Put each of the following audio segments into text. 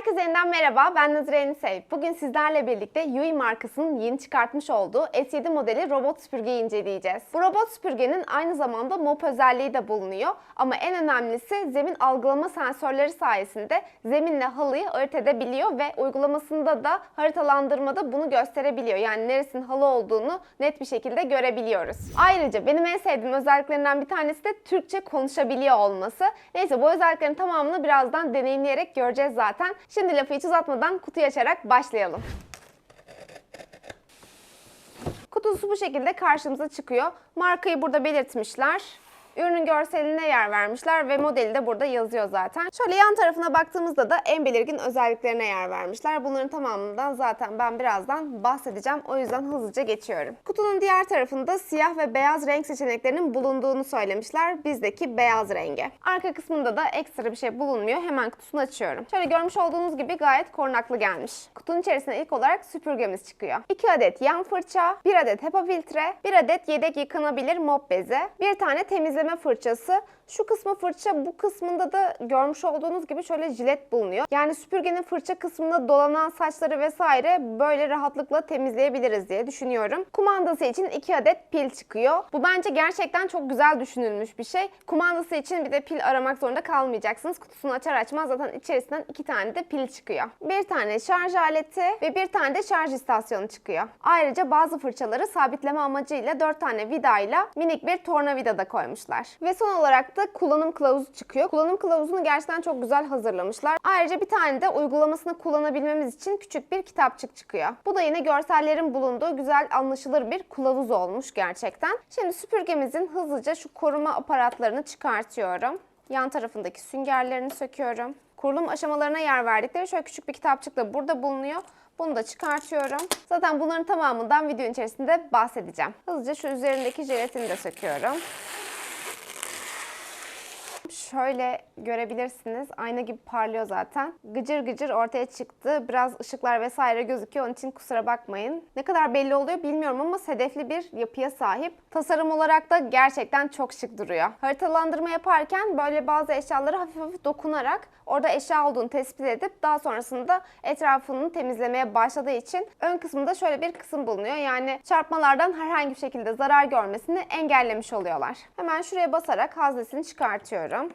Herkese yeniden merhaba, ben Nazire Enisey. Bugün sizlerle birlikte Yui markasının yeni çıkartmış olduğu S7 modeli robot süpürgeyi inceleyeceğiz. Bu robot süpürgenin aynı zamanda mop özelliği de bulunuyor. Ama en önemlisi zemin algılama sensörleri sayesinde zeminle halıyı ayırt edebiliyor ve uygulamasında da haritalandırmada bunu gösterebiliyor. Yani neresinin halı olduğunu net bir şekilde görebiliyoruz. Ayrıca benim en sevdiğim özelliklerinden bir tanesi de Türkçe konuşabiliyor olması. Neyse bu özelliklerin tamamını birazdan deneyimleyerek göreceğiz zaten. Şimdi lafı hiç uzatmadan kutuyu açarak başlayalım. Kutusu bu şekilde karşımıza çıkıyor. Markayı burada belirtmişler. Ürünün görseline yer vermişler ve modeli de burada yazıyor zaten. Şöyle yan tarafına baktığımızda da en belirgin özelliklerine yer vermişler. Bunların tamamından zaten ben birazdan bahsedeceğim. O yüzden hızlıca geçiyorum. Kutunun diğer tarafında siyah ve beyaz renk seçeneklerinin bulunduğunu söylemişler. Bizdeki beyaz rengi. Arka kısmında da ekstra bir şey bulunmuyor. Hemen kutusunu açıyorum. Şöyle görmüş olduğunuz gibi gayet korunaklı gelmiş. Kutunun içerisine ilk olarak süpürgemiz çıkıyor. 2 adet yan fırça, 1 adet HEPA filtre, 1 adet yedek yıkanabilir mop bezi, bir tane temizleme fırçası, şu kısmı fırça, bu kısmında da görmüş olduğunuz gibi şöyle jilet bulunuyor. Yani süpürgenin fırça kısmında dolanan saçları vesaire böyle rahatlıkla temizleyebiliriz diye düşünüyorum. Kumandası için 2 adet pil çıkıyor. Bu bence gerçekten çok güzel düşünülmüş bir şey. Kumandası için bir de pil aramak zorunda kalmayacaksınız. Kutusunu açar açmaz zaten içerisinden 2 tane de pil çıkıyor. Bir tane şarj aleti ve bir tane de şarj istasyonu çıkıyor. Ayrıca bazı fırçaları sabitleme amacıyla 4 tane vidayla minik bir tornavida da koymuşlar. Ve son olarak da kullanım kılavuzu çıkıyor. Kullanım kılavuzunu gerçekten çok güzel hazırlamışlar. Ayrıca bir tane de uygulamasını kullanabilmemiz için küçük bir kitapçık çıkıyor. Bu da yine görsellerin bulunduğu güzel anlaşılır bir kılavuz olmuş gerçekten. Şimdi süpürgemizin hızlıca şu koruma aparatlarını çıkartıyorum. Yan tarafındaki süngerlerini söküyorum. Kurulum aşamalarına yer verdikleri şöyle küçük bir kitapçıkla burada bulunuyor. Bunu da çıkartıyorum. Zaten bunların tamamından video içerisinde bahsedeceğim. Hızlıca şu üzerindeki jelatini de söküyorum. Şöyle görebilirsiniz. Ayna gibi parlıyor zaten. Gıcır gıcır ortaya çıktı. Biraz ışıklar vesaire gözüküyor. Onun için kusura bakmayın. Ne kadar belli oluyor bilmiyorum ama sedefli bir yapıya sahip. Tasarım olarak da gerçekten çok şık duruyor. Haritalandırma yaparken böyle bazı eşyaları hafif hafif dokunarak orada eşya olduğunu tespit edip daha sonrasında etrafını temizlemeye başladığı için ön kısmında şöyle bir kısım bulunuyor. Yani çarpmalardan herhangi bir şekilde zarar görmesini engellemiş oluyorlar. Hemen şuraya basarak haznesini çıkartıyorum.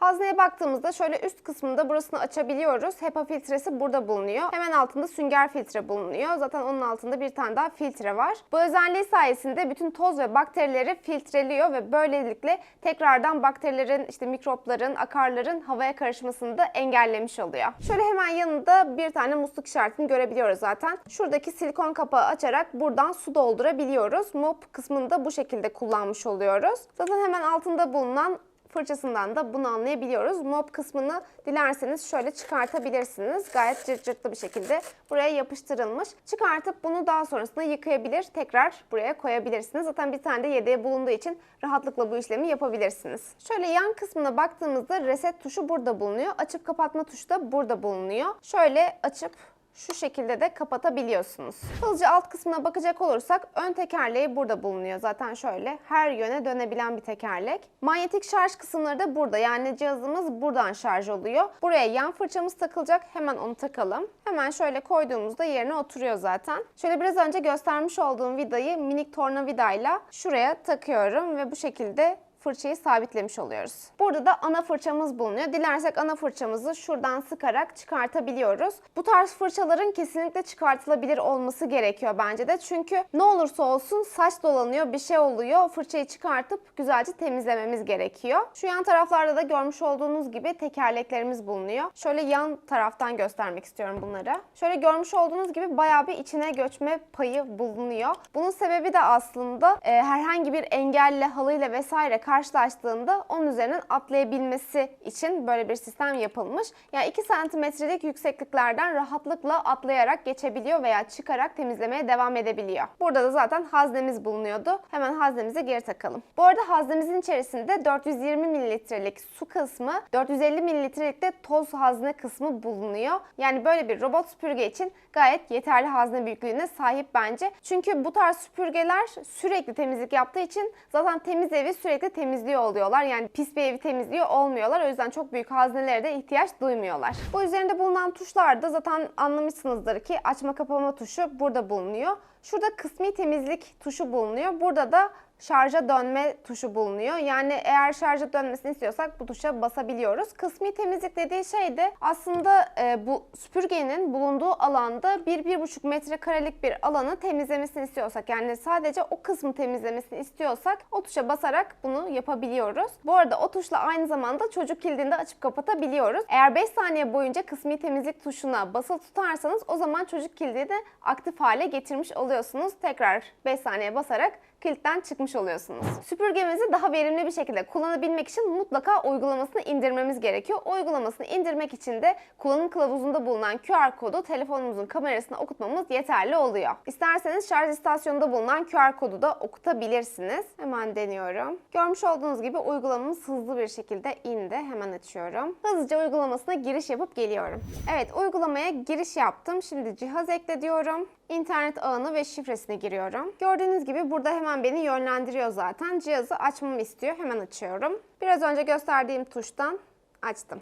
Hazneye baktığımızda şöyle üst kısmında burasını açabiliyoruz. HEPA filtresi burada bulunuyor. Hemen altında sünger filtre bulunuyor. Zaten onun altında bir tane daha filtre var. Bu özelliği sayesinde bütün toz ve bakterileri filtreliyor ve böylelikle tekrardan bakterilerin, işte mikropların, akarların havaya karışmasını da engellemiş oluyor. Şöyle hemen yanında bir tane musluk işaretini görebiliyoruz zaten. Şuradaki silikon kapağı açarak buradan su doldurabiliyoruz. Mop kısmını da bu şekilde kullanmış oluyoruz. Zaten hemen altında bulunan fırçasından da bunu anlayabiliyoruz. Mop kısmını dilerseniz şöyle çıkartabilirsiniz. Gayet cırt cırtlı bir şekilde buraya yapıştırılmış. Çıkartıp bunu daha sonrasında yıkayabilir, tekrar buraya koyabilirsiniz. Zaten bir tane de yedeği bulunduğu için rahatlıkla bu işlemi yapabilirsiniz. Şöyle yan kısmına baktığımızda reset tuşu burada bulunuyor. Açıp kapatma tuşu da burada bulunuyor. Şöyle açıp şu şekilde de kapatabiliyorsunuz. Hızlıca alt kısmına bakacak olursak ön tekerleği burada bulunuyor. Zaten şöyle her yöne dönebilen bir tekerlek. Manyetik şarj kısımları da burada. Yani cihazımız buradan şarj oluyor. Buraya yan fırçamız takılacak. Hemen onu takalım. Hemen şöyle koyduğumuzda yerine oturuyor zaten. Şöyle biraz önce göstermiş olduğum vidayı minik tornavidayla şuraya takıyorum ve bu şekilde fırçayı sabitlemiş oluyoruz. Burada da ana fırçamız bulunuyor. Dilersek ana fırçamızı şuradan sıkarak çıkartabiliyoruz. Bu tarz fırçaların kesinlikle çıkartılabilir olması gerekiyor bence de. Çünkü ne olursa olsun saç dolanıyor, bir şey oluyor. Fırçayı çıkartıp güzelce temizlememiz gerekiyor. Şu yan taraflarda da görmüş olduğunuz gibi tekerleklerimiz bulunuyor. Şöyle yan taraftan göstermek istiyorum bunları. Şöyle görmüş olduğunuz gibi bayağı bir içine göçme payı bulunuyor. Bunun sebebi de aslında e, herhangi bir engelle, halıyla vesaire karşılaştığında onun üzerinden atlayabilmesi için böyle bir sistem yapılmış. Yani 2 santimetrelik yüksekliklerden rahatlıkla atlayarak geçebiliyor veya çıkarak temizlemeye devam edebiliyor. Burada da zaten haznemiz bulunuyordu. Hemen haznemize geri takalım. Bu arada haznemizin içerisinde 420 mililitrelik su kısmı, 450 mililitrelik de toz hazne kısmı bulunuyor. Yani böyle bir robot süpürge için gayet yeterli hazne büyüklüğüne sahip bence. Çünkü bu tarz süpürgeler sürekli temizlik yaptığı için zaten temiz evi sürekli temizliyor oluyorlar. Yani pis bir evi temizliyor olmuyorlar. O yüzden çok büyük haznelere de ihtiyaç duymuyorlar. Bu üzerinde bulunan tuşlar da zaten anlamışsınızdır ki açma kapama tuşu burada bulunuyor. Şurada kısmi temizlik tuşu bulunuyor. Burada da şarja dönme tuşu bulunuyor. Yani eğer şarja dönmesini istiyorsak bu tuşa basabiliyoruz. Kısmi temizlik dediği şey de aslında e, bu süpürgenin bulunduğu alanda 1-1,5 metrekarelik bir alanı temizlemesini istiyorsak yani sadece o kısmı temizlemesini istiyorsak o tuşa basarak bunu yapabiliyoruz. Bu arada o tuşla aynı zamanda çocuk kilidini de açıp kapatabiliyoruz. Eğer 5 saniye boyunca kısmi temizlik tuşuna basılı tutarsanız o zaman çocuk kilidi de aktif hale getirmiş oluyorsunuz. Tekrar 5 saniye basarak kilitten çıkmış oluyorsunuz. Süpürgemizi daha verimli bir şekilde kullanabilmek için mutlaka uygulamasını indirmemiz gerekiyor. Uygulamasını indirmek için de kullanım kılavuzunda bulunan QR kodu telefonumuzun kamerasına okutmamız yeterli oluyor. İsterseniz şarj istasyonunda bulunan QR kodu da okutabilirsiniz. Hemen deniyorum. Görmüş olduğunuz gibi uygulamamız hızlı bir şekilde indi. Hemen açıyorum. Hızlıca uygulamasına giriş yapıp geliyorum. Evet uygulamaya giriş yaptım. Şimdi cihaz ekle diyorum. İnternet ağını ve şifresini giriyorum. Gördüğünüz gibi burada hemen beni yönlendiriyor zaten. Cihazı açmamı istiyor. Hemen açıyorum. Biraz önce gösterdiğim tuştan açtım.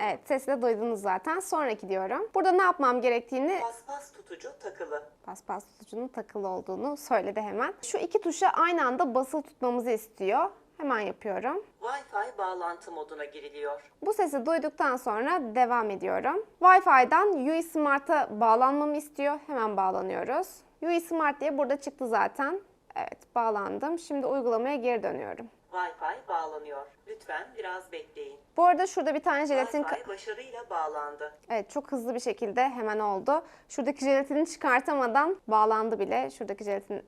Evet sesi de duydunuz zaten. Sonraki diyorum. Burada ne yapmam gerektiğini Paspas tutucu takılı. paspas tutucunun takılı olduğunu söyledi hemen. Şu iki tuşa aynı anda basılı tutmamızı istiyor. Hemen yapıyorum. Wi-Fi bağlantı moduna giriliyor. Bu sesi duyduktan sonra devam ediyorum. Wi-Fi'dan UI Smart'a bağlanmamı istiyor. Hemen bağlanıyoruz. UI Smart diye burada çıktı zaten. Evet bağlandım. Şimdi uygulamaya geri dönüyorum. Wi-Fi bağlanıyor. Lütfen biraz bekleyin. Bu arada şurada bir tane jelatin... Wi-Fi başarıyla bağlandı. Evet çok hızlı bir şekilde hemen oldu. Şuradaki jelatini çıkartamadan bağlandı bile. Şuradaki jelatini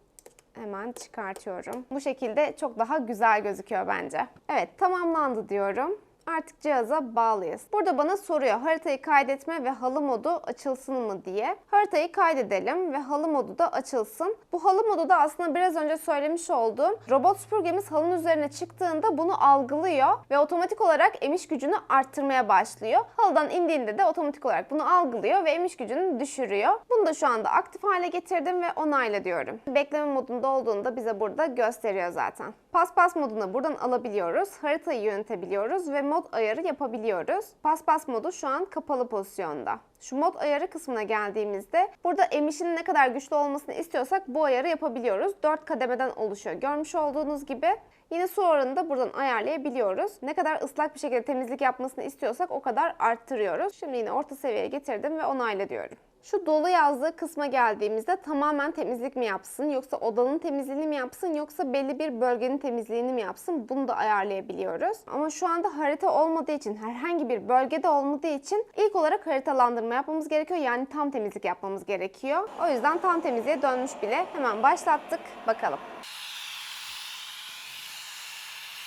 hemen çıkartıyorum. Bu şekilde çok daha güzel gözüküyor bence. Evet tamamlandı diyorum. Artık cihaza bağlıyız. Burada bana soruyor haritayı kaydetme ve halı modu açılsın mı diye. Haritayı kaydedelim ve halı modu da açılsın. Bu halı modu da aslında biraz önce söylemiş olduğum robot süpürgemiz halının üzerine çıktığında bunu algılıyor ve otomatik olarak emiş gücünü arttırmaya başlıyor. Halıdan indiğinde de otomatik olarak bunu algılıyor ve emiş gücünü düşürüyor. Bunu da şu anda aktif hale getirdim ve onayla diyorum. Bekleme modunda olduğunda bize burada gösteriyor zaten. Paspas moduna buradan alabiliyoruz. Haritayı yönetebiliyoruz ve mod ayarı yapabiliyoruz. Paspas modu şu an kapalı pozisyonda. Şu mod ayarı kısmına geldiğimizde burada emişin ne kadar güçlü olmasını istiyorsak bu ayarı yapabiliyoruz. 4 kademeden oluşuyor. Görmüş olduğunuz gibi Yine su oranını da buradan ayarlayabiliyoruz. Ne kadar ıslak bir şekilde temizlik yapmasını istiyorsak o kadar arttırıyoruz. Şimdi yine orta seviyeye getirdim ve onayla diyorum. Şu dolu yazdığı kısma geldiğimizde tamamen temizlik mi yapsın yoksa odanın temizliğini mi yapsın yoksa belli bir bölgenin temizliğini mi yapsın bunu da ayarlayabiliyoruz. Ama şu anda harita olmadığı için herhangi bir bölgede olmadığı için ilk olarak haritalandırma yapmamız gerekiyor. Yani tam temizlik yapmamız gerekiyor. O yüzden tam temizliğe dönmüş bile. Hemen başlattık. Bakalım.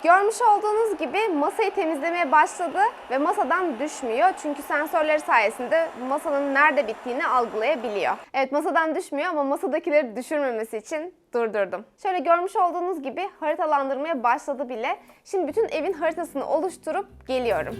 Görmüş olduğunuz gibi masayı temizlemeye başladı ve masadan düşmüyor. Çünkü sensörleri sayesinde masanın nerede bittiğini algılayabiliyor. Evet masadan düşmüyor ama masadakileri düşürmemesi için durdurdum. Şöyle görmüş olduğunuz gibi haritalandırmaya başladı bile. Şimdi bütün evin haritasını oluşturup geliyorum.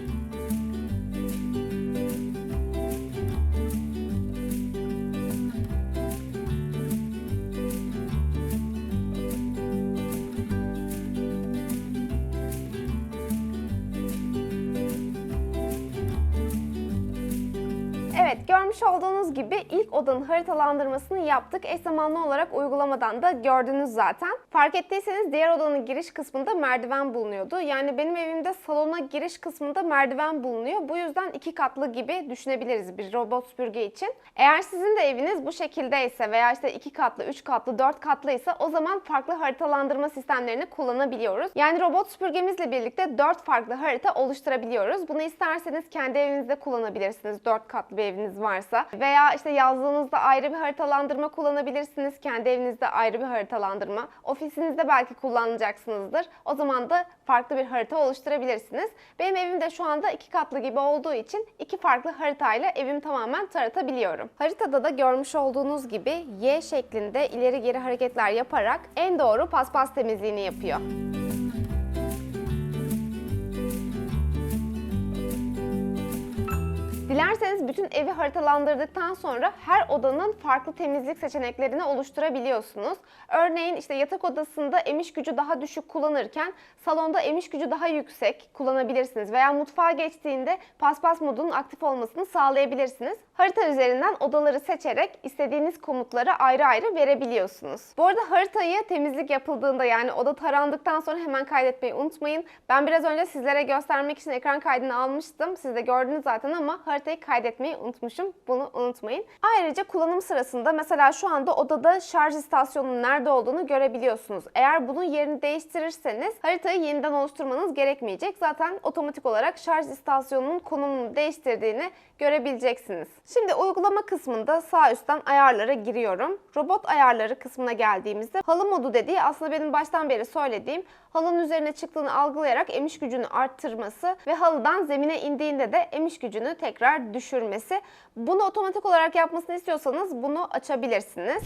Görmüş olduğunuz gibi ilk odanın haritalandırmasını yaptık. Eş zamanlı olarak uygulamadan da gördünüz zaten. Fark ettiyseniz diğer odanın giriş kısmında merdiven bulunuyordu. Yani benim evimde salona giriş kısmında merdiven bulunuyor. Bu yüzden iki katlı gibi düşünebiliriz bir robot süpürge için. Eğer sizin de eviniz bu şekildeyse veya işte iki katlı, üç katlı, dört katlıysa o zaman farklı haritalandırma sistemlerini kullanabiliyoruz. Yani robot süpürgemizle birlikte dört farklı harita oluşturabiliyoruz. Bunu isterseniz kendi evinizde kullanabilirsiniz. Dört katlı bir eviniz varsa. Veya işte yazdığınızda ayrı bir haritalandırma kullanabilirsiniz. Kendi evinizde ayrı bir haritalandırma. Ofisinizde belki kullanacaksınızdır. O zaman da farklı bir harita oluşturabilirsiniz. Benim evim de şu anda iki katlı gibi olduğu için iki farklı haritayla evimi tamamen taratabiliyorum. Haritada da görmüş olduğunuz gibi Y şeklinde ileri geri hareketler yaparak en doğru paspas temizliğini yapıyor. Dilerseniz bütün evi haritalandırdıktan sonra her odanın farklı temizlik seçeneklerini oluşturabiliyorsunuz. Örneğin işte yatak odasında emiş gücü daha düşük kullanırken salonda emiş gücü daha yüksek kullanabilirsiniz. Veya mutfağa geçtiğinde paspas modunun aktif olmasını sağlayabilirsiniz. Harita üzerinden odaları seçerek istediğiniz komutları ayrı ayrı verebiliyorsunuz. Bu arada haritayı temizlik yapıldığında yani oda tarandıktan sonra hemen kaydetmeyi unutmayın. Ben biraz önce sizlere göstermek için ekran kaydını almıştım. Siz de gördünüz zaten ama haritayı kaydetmeyi unutmuşum. Bunu unutmayın. Ayrıca kullanım sırasında mesela şu anda odada şarj istasyonunun nerede olduğunu görebiliyorsunuz. Eğer bunun yerini değiştirirseniz haritayı yeniden oluşturmanız gerekmeyecek. Zaten otomatik olarak şarj istasyonunun konumunu değiştirdiğini görebileceksiniz. Şimdi uygulama kısmında sağ üstten ayarlara giriyorum. Robot ayarları kısmına geldiğimizde halı modu dediği aslında benim baştan beri söylediğim halının üzerine çıktığını algılayarak emiş gücünü arttırması ve halıdan zemine indiğinde de emiş gücünü tekrar düşürmesi. Bunu otomatik olarak yapmasını istiyorsanız bunu açabilirsiniz.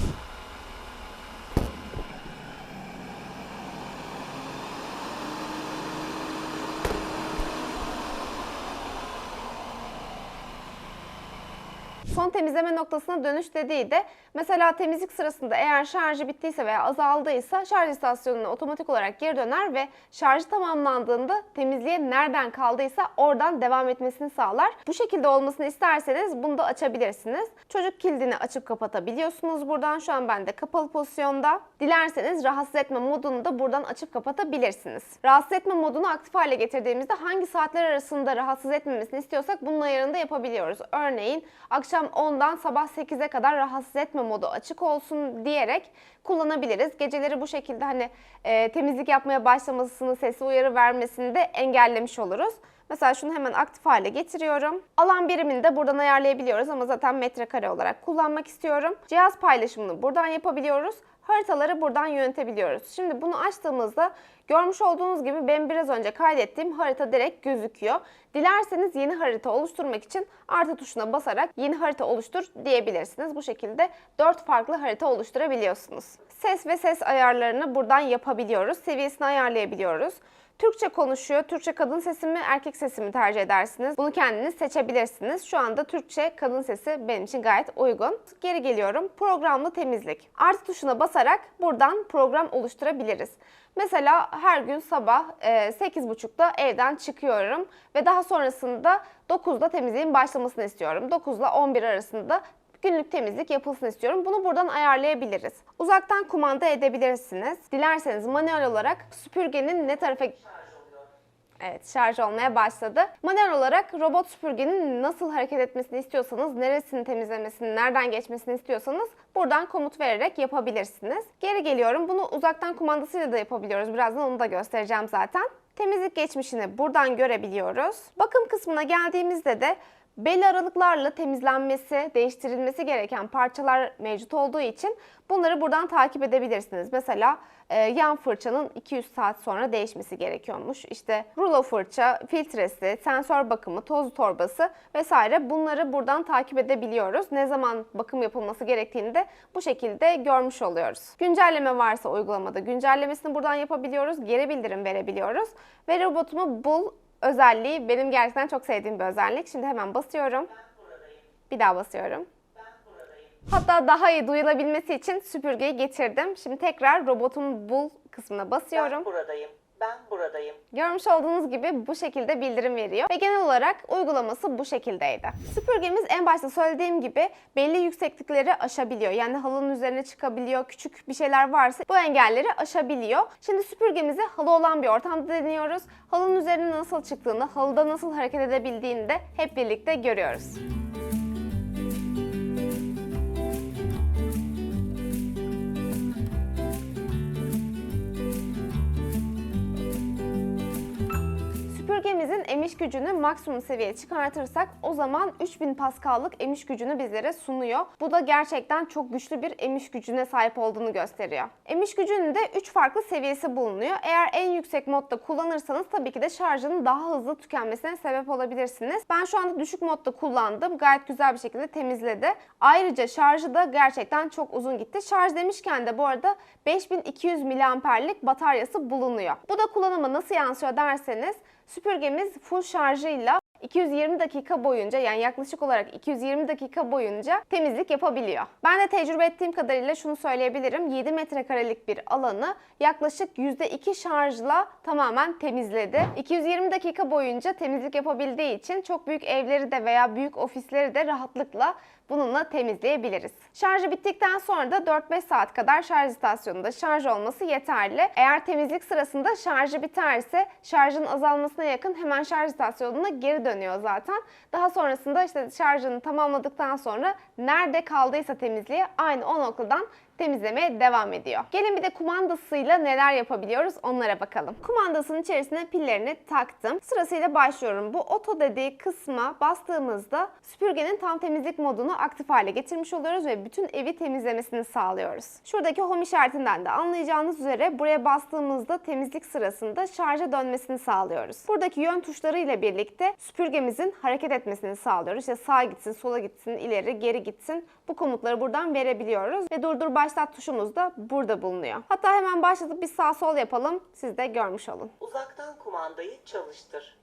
Son temizleme noktasına dönüş dediği de mesela temizlik sırasında eğer şarjı bittiyse veya azaldıysa şarj istasyonuna otomatik olarak geri döner ve şarjı tamamlandığında temizliğe nereden kaldıysa oradan devam etmesini sağlar. Bu şekilde olmasını isterseniz bunu da açabilirsiniz. Çocuk kilidini açıp kapatabiliyorsunuz buradan. Şu an bende kapalı pozisyonda. Dilerseniz rahatsız etme modunu da buradan açıp kapatabilirsiniz. Rahatsız etme modunu aktif hale getirdiğimizde hangi saatler arasında rahatsız etmemesini istiyorsak bunun ayarını da yapabiliyoruz. Örneğin akşam 10'dan sabah 8'e kadar rahatsız etme modu açık olsun diyerek kullanabiliriz. Geceleri bu şekilde hani e, temizlik yapmaya başlamasını, sesi uyarı vermesini de engellemiş oluruz. Mesela şunu hemen aktif hale getiriyorum. Alan birimini de buradan ayarlayabiliyoruz ama zaten metrekare olarak kullanmak istiyorum. Cihaz paylaşımını buradan yapabiliyoruz. Haritaları buradan yönetebiliyoruz. Şimdi bunu açtığımızda görmüş olduğunuz gibi ben biraz önce kaydettiğim harita direkt gözüküyor. Dilerseniz yeni harita oluşturmak için artı tuşuna basarak yeni harita oluştur diyebilirsiniz. Bu şekilde 4 farklı harita oluşturabiliyorsunuz. Ses ve ses ayarlarını buradan yapabiliyoruz. Seviyesini ayarlayabiliyoruz. Türkçe konuşuyor. Türkçe kadın sesi mi, erkek sesi mi tercih edersiniz? Bunu kendiniz seçebilirsiniz. Şu anda Türkçe kadın sesi benim için gayet uygun. Geri geliyorum. Programlı temizlik. Artı tuşuna basarak buradan program oluşturabiliriz. Mesela her gün sabah e, 8.30'da evden çıkıyorum ve daha sonrasında 9'da temizliğin başlamasını istiyorum. 9 ile 11 arasında günlük temizlik yapılsın istiyorum. Bunu buradan ayarlayabiliriz. Uzaktan kumanda edebilirsiniz. Dilerseniz manuel olarak süpürgenin ne tarafa Evet şarj olmaya başladı. Manuel olarak robot süpürgenin nasıl hareket etmesini istiyorsanız, neresini temizlemesini, nereden geçmesini istiyorsanız buradan komut vererek yapabilirsiniz. Geri geliyorum. Bunu uzaktan kumandasıyla da yapabiliyoruz. Birazdan onu da göstereceğim zaten. Temizlik geçmişini buradan görebiliyoruz. Bakım kısmına geldiğimizde de belli aralıklarla temizlenmesi, değiştirilmesi gereken parçalar mevcut olduğu için bunları buradan takip edebilirsiniz. Mesela e, yan fırçanın 200 saat sonra değişmesi gerekiyormuş. İşte rulo fırça, filtresi, sensör bakımı, toz torbası vesaire bunları buradan takip edebiliyoruz. Ne zaman bakım yapılması gerektiğini de bu şekilde görmüş oluyoruz. Güncelleme varsa uygulamada güncellemesini buradan yapabiliyoruz. Geri bildirim verebiliyoruz. Ve robotumu bul özelliği benim gerçekten çok sevdiğim bir özellik. Şimdi hemen basıyorum. Bir daha basıyorum. Hatta daha iyi duyulabilmesi için süpürgeyi getirdim. Şimdi tekrar robotumu bul kısmına basıyorum. Ben buradayım. Ben buradayım. Görmüş olduğunuz gibi bu şekilde bildirim veriyor ve genel olarak uygulaması bu şekildeydi. Süpürgemiz en başta söylediğim gibi belli yükseklikleri aşabiliyor. Yani halının üzerine çıkabiliyor, küçük bir şeyler varsa bu engelleri aşabiliyor. Şimdi süpürgemizi halı olan bir ortamda deniyoruz. Halının üzerine nasıl çıktığını, halıda nasıl hareket edebildiğini de hep birlikte görüyoruz. Süpürgemizin emiş gücünü maksimum seviyeye çıkartırsak o zaman 3000 Pascal'lık emiş gücünü bizlere sunuyor. Bu da gerçekten çok güçlü bir emiş gücüne sahip olduğunu gösteriyor. Emiş gücünün de 3 farklı seviyesi bulunuyor. Eğer en yüksek modda kullanırsanız tabii ki de şarjının daha hızlı tükenmesine sebep olabilirsiniz. Ben şu anda düşük modda kullandım. Gayet güzel bir şekilde temizledi. Ayrıca şarjı da gerçekten çok uzun gitti. Şarj demişken de bu arada 5200 miliamperlik bataryası bulunuyor. Bu da kullanıma nasıl yansıyor derseniz süpürgemiz full şarjıyla 220 dakika boyunca yani yaklaşık olarak 220 dakika boyunca temizlik yapabiliyor. Ben de tecrübe ettiğim kadarıyla şunu söyleyebilirim. 7 metrekarelik bir alanı yaklaşık %2 şarjla tamamen temizledi. 220 dakika boyunca temizlik yapabildiği için çok büyük evleri de veya büyük ofisleri de rahatlıkla bununla temizleyebiliriz. Şarjı bittikten sonra da 4-5 saat kadar şarj istasyonunda şarj olması yeterli. Eğer temizlik sırasında şarjı biterse şarjın azalmasına yakın hemen şarj istasyonuna geri dönüyor zaten. Daha sonrasında işte şarjını tamamladıktan sonra nerede kaldıysa temizliğe aynı o noktadan temizlemeye devam ediyor. Gelin bir de kumandasıyla neler yapabiliyoruz onlara bakalım. Kumandasının içerisine pillerini taktım. Sırasıyla başlıyorum. Bu oto dediği kısma bastığımızda süpürgenin tam temizlik modunu aktif hale getirmiş oluyoruz ve bütün evi temizlemesini sağlıyoruz. Şuradaki home işaretinden de anlayacağınız üzere buraya bastığımızda temizlik sırasında şarja dönmesini sağlıyoruz. Buradaki yön tuşları ile birlikte süpürgemizin hareket etmesini sağlıyoruz. İşte sağa gitsin, sola gitsin, ileri, geri gitsin. Bu komutları buradan verebiliyoruz ve durdur başlat tuşumuz da burada bulunuyor. Hatta hemen başlatıp bir sağ sol yapalım. Siz de görmüş olun. Uzaktan kumandayı çalıştır.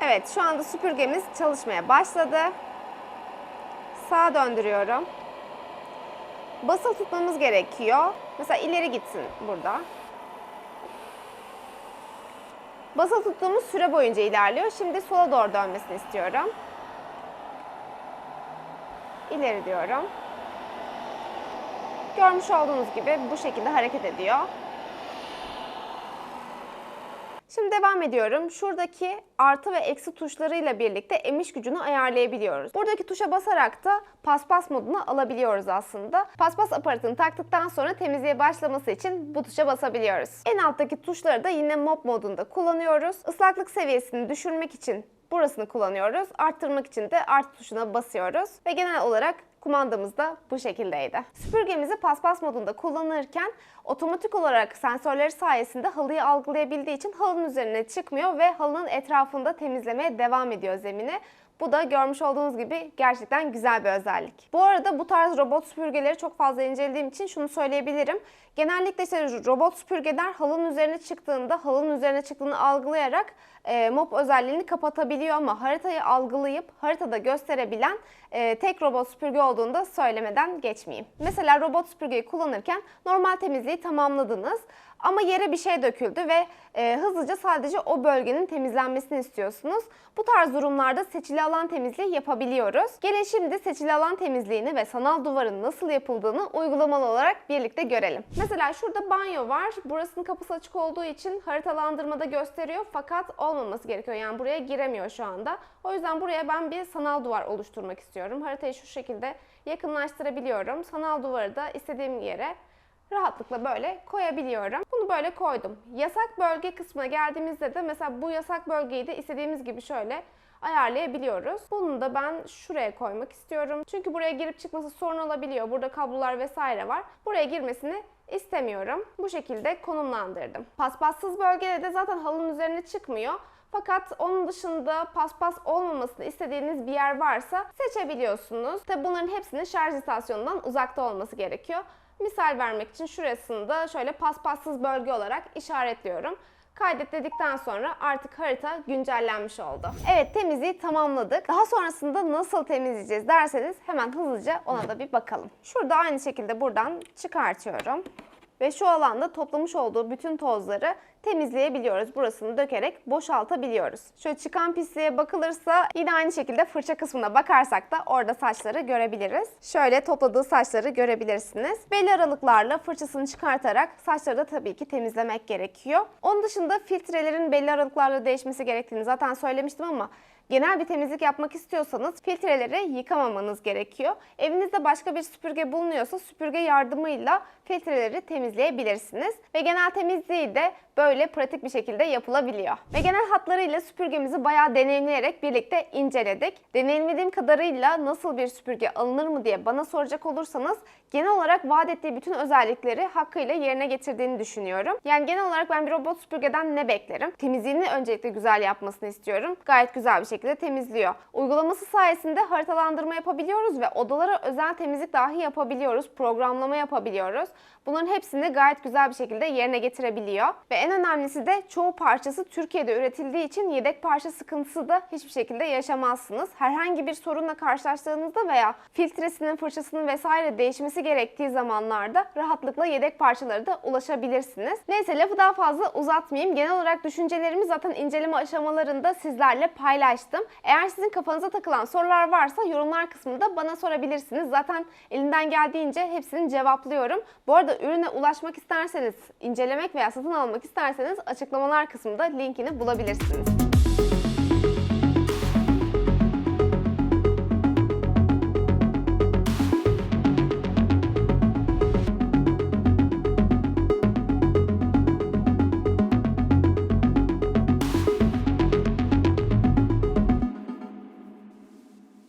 Evet, şu anda süpürgemiz çalışmaya başladı. Sağa döndürüyorum. Basılı tutmamız gerekiyor. Mesela ileri gitsin burada. Basılı tuttuğumuz süre boyunca ilerliyor. Şimdi sola doğru dönmesini istiyorum. İleri diyorum. Görmüş olduğunuz gibi bu şekilde hareket ediyor. Şimdi devam ediyorum. Şuradaki artı ve eksi tuşlarıyla birlikte emiş gücünü ayarlayabiliyoruz. Buradaki tuşa basarak da paspas modunu alabiliyoruz aslında. Paspas aparatını taktıktan sonra temizliğe başlaması için bu tuşa basabiliyoruz. En alttaki tuşları da yine mop modunda kullanıyoruz. Islaklık seviyesini düşürmek için burasını kullanıyoruz. Arttırmak için de artı tuşuna basıyoruz. Ve genel olarak kumandamız da bu şekildeydi. Süpürgemizi paspas modunda kullanırken otomatik olarak sensörleri sayesinde halıyı algılayabildiği için halının üzerine çıkmıyor ve halının etrafında temizlemeye devam ediyor zemini. Bu da görmüş olduğunuz gibi gerçekten güzel bir özellik. Bu arada bu tarz robot süpürgeleri çok fazla incelediğim için şunu söyleyebilirim. Genellikle işte robot süpürgeler halının üzerine çıktığında halının üzerine çıktığını algılayarak e, mop özelliğini kapatabiliyor ama haritayı algılayıp haritada gösterebilen e, tek robot süpürge olduğunu da söylemeden geçmeyeyim. Mesela robot süpürgeyi kullanırken normal temizliği tamamladınız ama yere bir şey döküldü ve e, hızlıca sadece o bölgenin temizlenmesini istiyorsunuz. Bu tarz durumlarda seçili alan temizliği yapabiliyoruz. Gelin şimdi seçili alan temizliğini ve sanal duvarın nasıl yapıldığını uygulamalı olarak birlikte görelim. Mesela şurada banyo var. Burasının kapısı açık olduğu için haritalandırmada gösteriyor fakat olmaması gerekiyor. Yani buraya giremiyor şu anda. O yüzden buraya ben bir sanal duvar oluşturmak istiyorum. Haritayı şu şekilde yakınlaştırabiliyorum. Sanal duvarı da istediğim yere rahatlıkla böyle koyabiliyorum. Bunu böyle koydum. Yasak bölge kısmına geldiğimizde de mesela bu yasak bölgeyi de istediğimiz gibi şöyle ayarlayabiliyoruz. Bunu da ben şuraya koymak istiyorum. Çünkü buraya girip çıkması sorun olabiliyor. Burada kablolar vesaire var. Buraya girmesini istemiyorum. Bu şekilde konumlandırdım. Paspassız bölgede de zaten halının üzerine çıkmıyor. Fakat onun dışında paspas olmamasını istediğiniz bir yer varsa seçebiliyorsunuz. Tabi bunların hepsinin şarj istasyonundan uzakta olması gerekiyor. Misal vermek için şurasında şöyle paspassız bölge olarak işaretliyorum. Kaydet dedikten sonra artık harita güncellenmiş oldu. Evet temizliği tamamladık. Daha sonrasında nasıl temizleyeceğiz derseniz hemen hızlıca ona da bir bakalım. Şurada aynı şekilde buradan çıkartıyorum. Ve şu alanda toplamış olduğu bütün tozları temizleyebiliyoruz. Burasını dökerek boşaltabiliyoruz. Şöyle çıkan pisliğe bakılırsa yine aynı şekilde fırça kısmına bakarsak da orada saçları görebiliriz. Şöyle topladığı saçları görebilirsiniz. Belli aralıklarla fırçasını çıkartarak saçları da tabii ki temizlemek gerekiyor. Onun dışında filtrelerin belli aralıklarla değişmesi gerektiğini zaten söylemiştim ama Genel bir temizlik yapmak istiyorsanız filtreleri yıkamamanız gerekiyor. Evinizde başka bir süpürge bulunuyorsa süpürge yardımıyla filtreleri temizleyebilirsiniz. Ve genel temizliği de böyle pratik bir şekilde yapılabiliyor. Ve genel hatlarıyla süpürgemizi bayağı deneyimleyerek birlikte inceledik. Deneyimlediğim kadarıyla nasıl bir süpürge alınır mı diye bana soracak olursanız genel olarak vaat ettiği bütün özellikleri hakkıyla yerine getirdiğini düşünüyorum. Yani genel olarak ben bir robot süpürgeden ne beklerim? Temizliğini öncelikle güzel yapmasını istiyorum. Gayet güzel bir şekilde temizliyor. Uygulaması sayesinde haritalandırma yapabiliyoruz ve odalara özel temizlik dahi yapabiliyoruz. Programlama yapabiliyoruz. Bunların hepsini gayet güzel bir şekilde yerine getirebiliyor. Ve en önemlisi de çoğu parçası Türkiye'de üretildiği için yedek parça sıkıntısı da hiçbir şekilde yaşamazsınız. Herhangi bir sorunla karşılaştığınızda veya filtresinin, fırçasının vesaire değişmesi gerektiği zamanlarda rahatlıkla yedek parçaları da ulaşabilirsiniz. Neyse lafı daha fazla uzatmayayım. Genel olarak düşüncelerimi zaten inceleme aşamalarında sizlerle paylaştım. Eğer sizin kafanıza takılan sorular varsa yorumlar kısmında bana sorabilirsiniz. Zaten elimden geldiğince hepsini cevaplıyorum. Bu arada ürüne ulaşmak isterseniz, incelemek veya satın almak isterseniz açıklamalar kısmında linkini bulabilirsiniz.